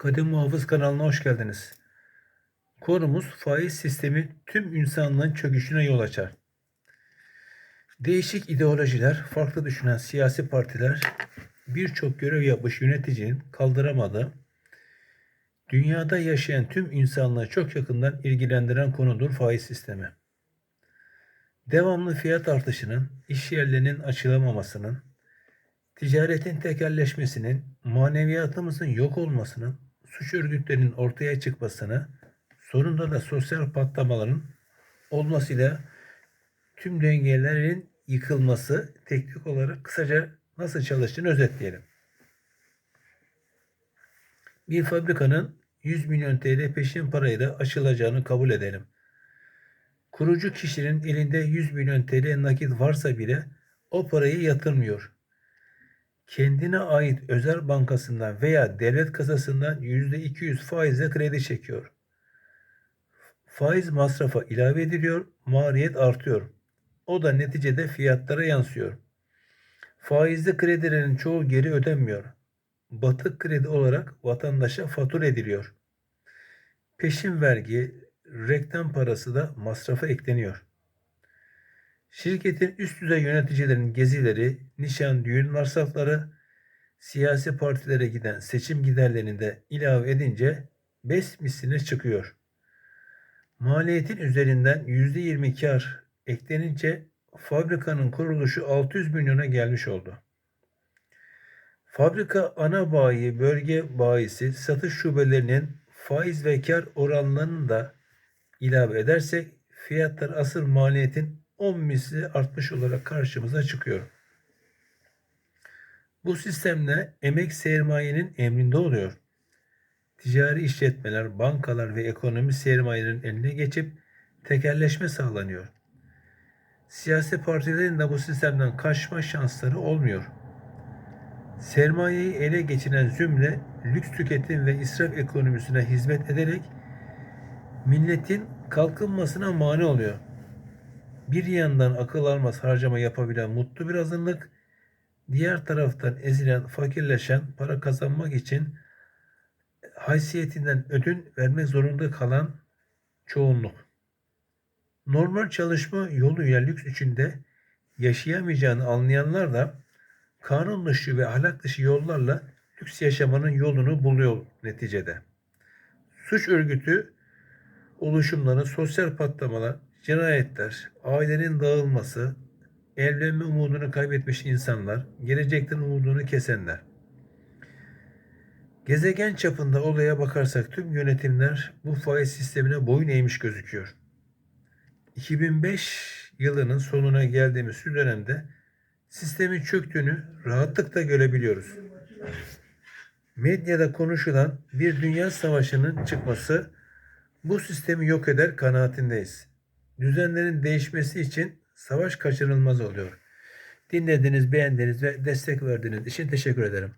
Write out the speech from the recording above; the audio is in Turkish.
Kadim Muhafız kanalına hoş geldiniz. Konumuz faiz sistemi tüm insanlığın çöküşüne yol açar. Değişik ideolojiler, farklı düşünen siyasi partiler birçok görev yapmış yöneticinin kaldıramadığı, dünyada yaşayan tüm insanlığı çok yakından ilgilendiren konudur faiz sistemi. Devamlı fiyat artışının, iş yerlerinin açılamamasının, ticaretin tekelleşmesinin, maneviyatımızın yok olmasının, suç örgütlerinin ortaya çıkmasını, sonunda da sosyal patlamaların olmasıyla tüm dengelerin yıkılması teknik olarak kısaca nasıl çalıştığını özetleyelim. Bir fabrikanın 100 milyon TL peşin parayla açılacağını kabul edelim. Kurucu kişinin elinde 100 milyon TL nakit varsa bile o parayı yatırmıyor kendine ait özel bankasından veya devlet kasasından %200 faizle kredi çekiyor. Faiz masrafa ilave ediliyor, maliyet artıyor. O da neticede fiyatlara yansıyor. Faizli kredilerin çoğu geri ödenmiyor. Batık kredi olarak vatandaşa fatura ediliyor. Peşin vergi, reklam parası da masrafa ekleniyor. Şirketin üst düzey yöneticilerin gezileri, nişan, düğün masrafları, siyasi partilere giden seçim giderlerini de ilave edince BES misline çıkıyor. Maliyetin üzerinden %20 kar eklenince fabrikanın kuruluşu 600 milyona gelmiş oldu. Fabrika ana bayi, bölge bayisi, satış şubelerinin faiz ve kar oranlarını da ilave edersek fiyatlar asıl maliyetin 10 misli artmış olarak karşımıza çıkıyor. Bu sistemle emek sermayenin emrinde oluyor. Ticari işletmeler, bankalar ve ekonomi sermayelerin eline geçip tekerleşme sağlanıyor. Siyasi partilerin de bu sistemden kaçma şansları olmuyor. Sermayeyi ele geçiren zümre lüks tüketim ve israf ekonomisine hizmet ederek milletin kalkınmasına mani oluyor bir yandan akıl almaz harcama yapabilen mutlu bir azınlık, diğer taraftan ezilen, fakirleşen, para kazanmak için haysiyetinden ödün vermek zorunda kalan çoğunluk. Normal çalışma yoluyla lüks içinde yaşayamayacağını anlayanlar da kanun dışı ve ahlak dışı yollarla lüks yaşamanın yolunu buluyor neticede. Suç örgütü oluşumları, sosyal patlamalar, cinayetler, ailenin dağılması, evlenme umudunu kaybetmiş insanlar, gelecekten umudunu kesenler. Gezegen çapında olaya bakarsak tüm yönetimler bu faiz sistemine boyun eğmiş gözüküyor. 2005 yılının sonuna geldiğimiz şu dönemde sistemin çöktüğünü rahatlıkla görebiliyoruz. Medyada konuşulan bir dünya savaşının çıkması bu sistemi yok eder kanaatindeyiz düzenlerin değişmesi için savaş kaçınılmaz oluyor. Dinlediğiniz, beğendiğiniz ve destek verdiğiniz için teşekkür ederim.